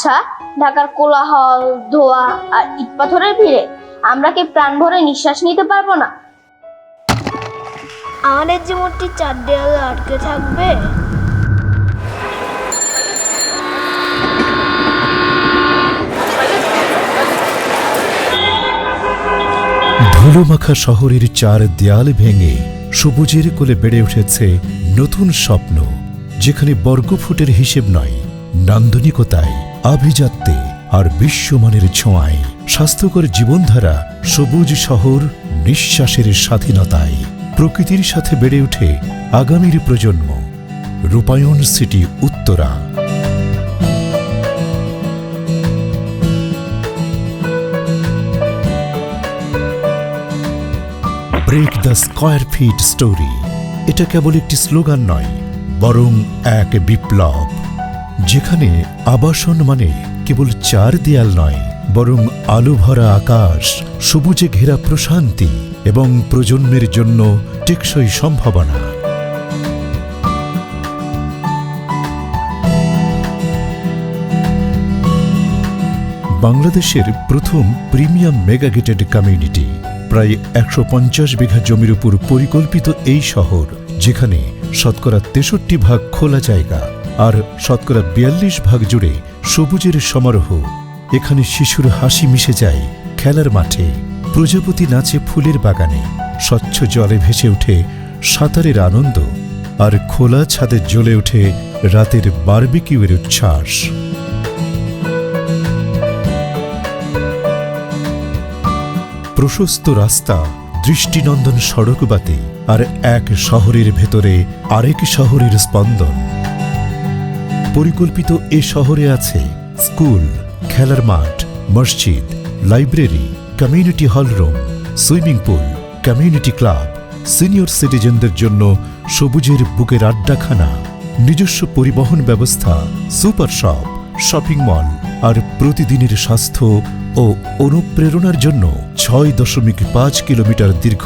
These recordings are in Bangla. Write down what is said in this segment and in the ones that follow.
আচ্ছা ঢাকার কোলাহল ধোয়া আর ইট পাথরের ভিড়ে আমরা কি প্রাণ ভরে নিঃশ্বাস নিতে পারব না? আমাদের জীবনটি চার দেওয়ালে আটকে থাকবে। ধুলোমাখা শহরের চার দেয়াল ভেঙে সবুজের কোলে বেড়ে উঠেছে নতুন স্বপ্ন যেখানে বর্গফুটের হিসেব নয় নান্দনিকতায়। আভিজাত্যে আর বিশ্বমানের ছোঁয়ায় স্বাস্থ্যকর জীবনধারা সবুজ শহর নিঃশ্বাসের স্বাধীনতায় প্রকৃতির সাথে বেড়ে ওঠে আগামীর প্রজন্ম। Rupayan City Uttara. Break the square feet story এটা কেবল একটি স্লোগান নয়, বরং এক বিপ্লব। যেখানে আবাসন মানে কেবল চার দেয়াল নয়, বরং আলো ভরা আকাশ, সবুজে ঘেরা প্রশান্তি এবং প্রজন্মের জন্য টেকসই সম্ভাবনা। বাংলাদেশের প্রথম প্রিমিয়াম মেগা গেটেড কমিউনিটি, প্রায় একশো পঞ্চাশ বিঘা জমির উপর পরিকল্পিত এই শহর, যেখানে শতকরা তেষট্টি ভাগ খোলা জায়গা। আর শতকরা বিয়াল্লিশ ভাগ জুড়ে সবুজের সমারোহ। এখানে শিশুর হাসি মিশে যায় খেলার মাঠে। প্রজাপতি নাচে ফুলের বাগানে। স্বচ্ছ জলে ভেসে ওঠে সাঁতারের আনন্দ। আর খোলা ছাদে জ্বলে ওঠে রাতের বারবিকিউয়ের উচ্ছ্বাস। প্রশস্ত রাস্তা, দৃষ্টিনন্দন সড়কবাতি আর এক শহরের ভেতরে আরেক শহরের স্পন্দন। পরিকল্পিত এ শহরে আছে স্কুল, খেলার মাঠ, মসজিদ, library, community hall room, swimming pool, community club, senior সিটিজেনদের জন্য সবুজের বুকের আড্ডাখানা, নিজস্ব পরিবহন ব্যবস্থা, সুপার শপ, শপিং মল আর প্রতিদিনের স্বাস্থ্য ও অনুপ্রেরণার জন্য ছয় দশমিক পাঁচ কিলোমিটার দীর্ঘ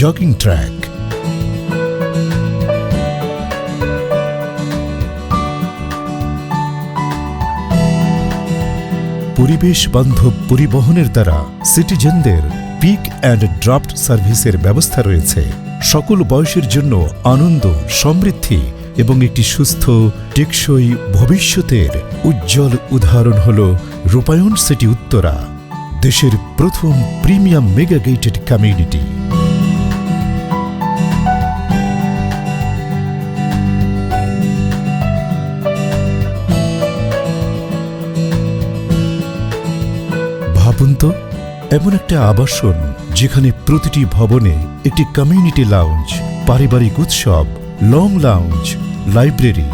জগিং ট্র্যাক। পরিবেশ বান্ধব পরিবহনের দ্বারা সিটিজেনদের পিক অ্যান্ড ড্রাফট সার্ভিসের ব্যবস্থা রয়েছে। সকল বয়সের জন্য আনন্দ, সমৃদ্ধি এবং একটি সুস্থ, টেকসই ভবিষ্যতের উজ্জ্বল উদাহরণ হল রূপায়ণ সিটি উত্তরা, দেশের প্রথম প্রিমিয়াম মেগা গেটেড কমিউনিটি। ভাবুন তো এমন একটা আবাসন যেখানে প্রতিটি ভবনে একটি কমিউনিটি লাউঞ্জ পারিবারিক উৎসব লং লাউঞ্জ লাইব্রেরি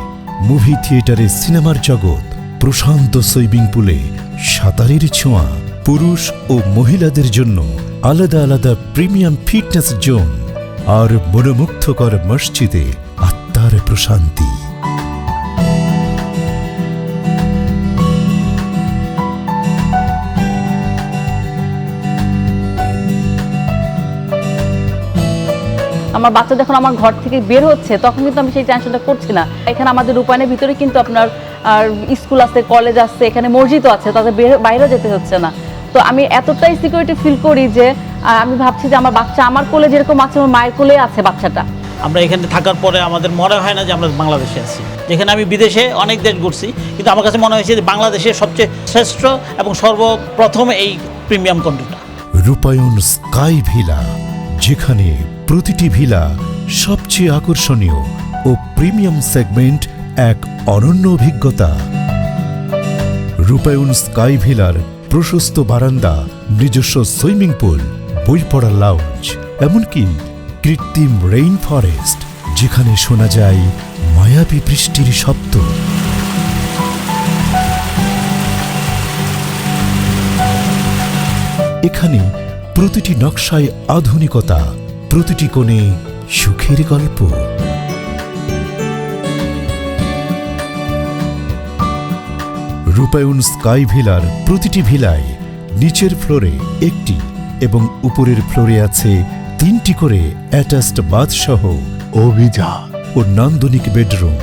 মুভি থিয়েটারে সিনেমার জগৎ, প্রশান্ত সুইমিং পুলে সাঁতারের ছোঁয়া। পুরুষ ও মহিলাদের জন্য আলাদা আলাদা প্রিমিয়াম ফিটনেস জোন আর মনোমুগ্ধকর মসজিদে আত্মার প্রশান্তি। আমার বাচ্চা যখন আমার ঘর থেকে বের হচ্ছে তখন কিন্তু আমি সেই টেনশনটা করছি না। এখানে আমাদের রূপায়ণের ভিতরে কিন্তু আপনার আর স্কুল আছে কলেজ আছে এখানে মসজিদও আছে তাদের বের- বাইরে যেতে হচ্ছে না। তো আমি এতটাই সিকিউরিটি ফিল করি যে আমি ভাবছি যে আমার বাচ্চা আমার কোলে যেরকম আছে আমার মায়ের কোলে আছে বাচ্চাটা। আমরা এখানে থাকার পরে আমাদের মনে হয় না যে আমরা বাংলাদেশে আছি। যেখানে আমি বিদেশে অনেক দেশ ঘুরছি কিন্তু আমার কাছে মনে হয়েছে যে বাংলাদেশের সবচেয়ে শ্রেষ্ঠ এবং সর্বপ্রথম এই প্রিমিয়াম কন্ট্রিটা রূপায়ণ স্কাই ভিলা যেখানে প্রতিটি ভিলা সবচেয়ে আকর্ষণীয় ও প্রিমিয়াম সেগমেন্ট এক অনন্য অভিজ্ঞতা। রূপায়ণ স্কাই ভিলার প্রশস্ত বারান্দা, নিজস্ব সুইমিং পুল বই পড়া লাউঞ্জ এমনকি কৃত্রিম রেইন ফরেস্ট যেখানে শোনা যায় মায়াবী বৃষ্টির শব্দ। এখানে প্রতিটি নকশায় আধুনিকতা প্রতিটি কোণে সুখের গল্প। রূপায়ণ স্কাই ভিলার প্রতিটি ভিলায় নিচের ফ্লোরে একটি এবং উপরের ফ্লোরে আছে তিনটি করে অ্যাটাচড বাথসহ অভিজা ও নান্দনিক বেডরুম।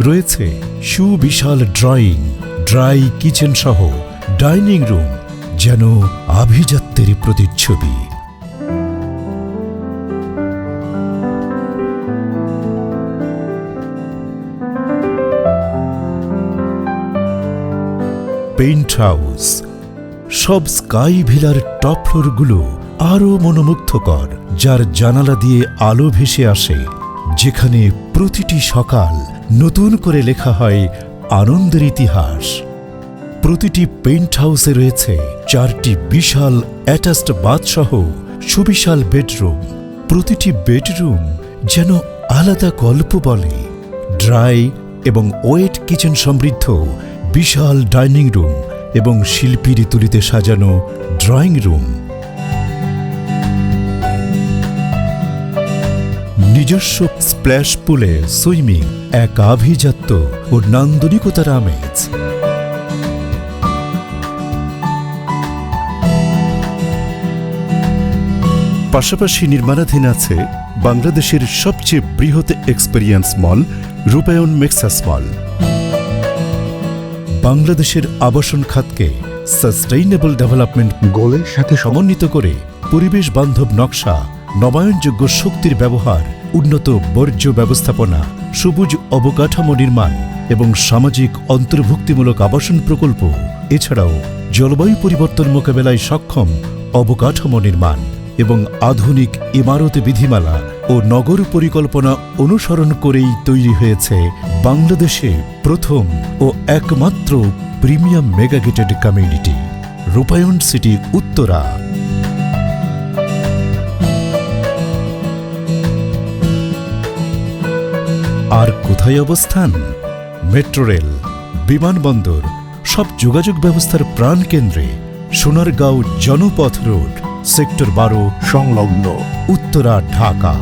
রয়েছে সুবিশাল ড্রয়িং, ড্রাই কিচেন সহ ডাইনিং রুম যেন আভিজাত্যের প্রতিচ্ছবি। পেইন্ট হাউস সব স্কাই ভিলার টপ ফ্লোরগুলো আরও মনোমুগ্ধকর, যার জানালা দিয়ে আলো ভেসে আসে, যেখানে প্রতিটি সকাল নতুন করে লেখা হয় আনন্দের ইতিহাস। প্রতিটি পেইন্ট হাউসে রয়েছে চারটি বিশাল অ্যাটাচড বাথসহ সুবিশাল বেডরুম প্রতিটি বেডরুম যেন আলাদা গল্প বলে। ড্রাই এবং ওয়েট কিচেন সমৃদ্ধ বিশাল ডাইনিং রুম এবং শিল্পীর তুলিতে সাজানো ড্রয়িং রুম। নিজস্ব স্প্ল্যাশ পুলে সুইমিং এক আভিজাত্য ও নান্দনিকতার আমেজ। পাশাপাশি নির্মাণাধীন আছে বাংলাদেশের সবচেয়ে বৃহৎ এক্সপেরিয়েন্স মল রূপায়ণ মেক্সাস মল বাংলাদেশের আবাসন খাতকে সাস্টেইনেবল ডেভেলপমেন্ট গোলের সাথে সমন্বিত করে পরিবেশ বান্ধব নকশা, নবায়নযোগ্য শক্তির ব্যবহার, উন্নত বর্জ্য ব্যবস্থাপনা, সবুজ অবকাঠামো নির্মাণ এবং সামাজিক অন্তর্ভুক্তিমূলক আবাসন প্রকল্প, এছাড়াও জলবায়ু পরিবর্তন মোকাবেলায় সক্ষম অবকাঠামো নির্মাণ এবং আধুনিক ইমারত বিধিমালা ও নগর পরিকল্পনা অনুসরণ করেই তৈরি হয়েছে বাংলাদেশে প্রথম ও একমাত্র premium megagated community, Rupayan city Uttara. আর কোথায় অবস্থান? মেট্রো রেল বিমানবন্দর সব যোগাযোগ ব্যবস্থার প্রাণকেন্দ্রে সোনারগাঁও জনপথ রোড, সেক্টর বারো, সংলগ্ন, উত্তরা, ঢাকা।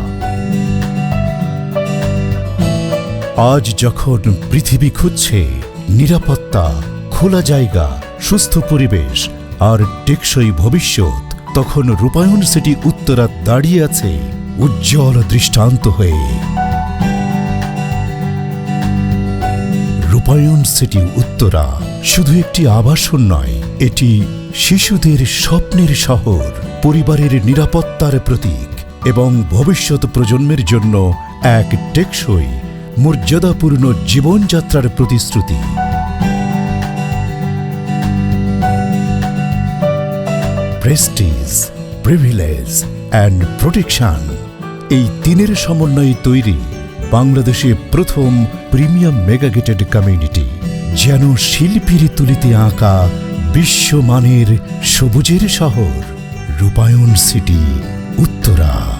আজ যখন পৃথিবী খুঁজছে, নিরাপত্তা, খোলা জায়গা, সুস্থ পরিবেশ আর টেকসই ভবিষ্যৎ, তখন রূপায়ণ সিটি উত্তরা দাঁড়িয়ে আছে উজ্জ্বল দৃষ্টান্ত হয়ে। রূপায়ণ সিটি উত্তরা শুধু একটি আবাসন নয়, এটি শিশুদের স্বপ্নের শহর, পরিবারের নিরাপত্তার প্রতীক এবং ভবিষ্যৎ প্রজন্মের জন্য এক টেকসই মর্যাদাপূর্ণ জীবনযাত্রার প্রতিশ্রুতি। প্রেস্টিজ প্রিভিলেজ অ্যান্ড প্রোটেকশন এই তিনের সমন্বয়ে তৈরি বাংলাদেশে প্রথম প্রিমিয়াম মেগাগেটেড কমিউনিটি, যেন শিল্পীর তুলিতে আঁকা বিশ্বমানের সবুজের শহর, রূপায়ণ সিটি, উত্তরা।